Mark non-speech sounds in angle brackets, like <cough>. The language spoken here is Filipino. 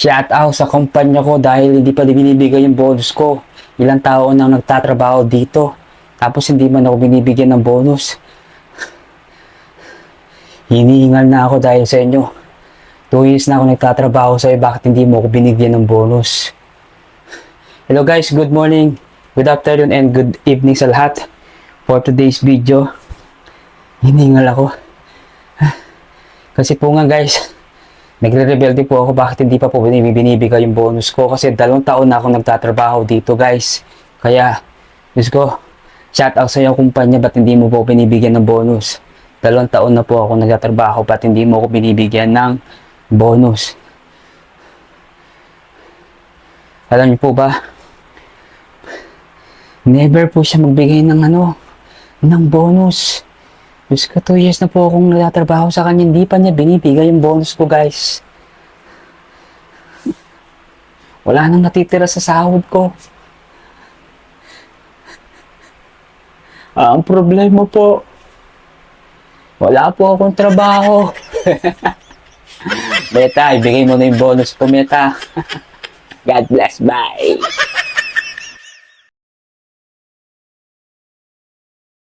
shout out sa kumpanya ko dahil hindi pa binibigay yung bonus ko. Ilang taon nang nagtatrabaho dito. Tapos hindi man ako binibigyan ng bonus. <sighs> Hinihingal na ako dahil sa inyo. Two years na ako nagtatrabaho sa'yo, bakit hindi mo ako binigyan ng bonus? <sighs> Hello guys, good morning, good afternoon, and good evening sa lahat. For today's video, hinihingal ako. <sighs> Kasi po nga guys, nagre-rebelde po ako bakit hindi pa po binibigay yung bonus ko kasi dalawang taon na ako nagtatrabaho dito guys. Kaya, Diyos ko, shout out sa iyo kumpanya ba't hindi mo po binibigyan ng bonus? Dalawang taon na po ako nagtatrabaho ba't hindi mo ako binibigyan ng bonus? Alam niyo po ba, never po siya magbigay ng ano, ng bonus. Diyos ko, 2 years na po akong nagtatrabaho sa kanya, hindi pa niya binibigay yung bonus ko, guys. Wala nang natitira sa sahod ko. Ang problema po, wala po akong trabaho. <laughs> Meta, ibigay mo na yung bonus ko, Meta. <laughs> God bless, bye.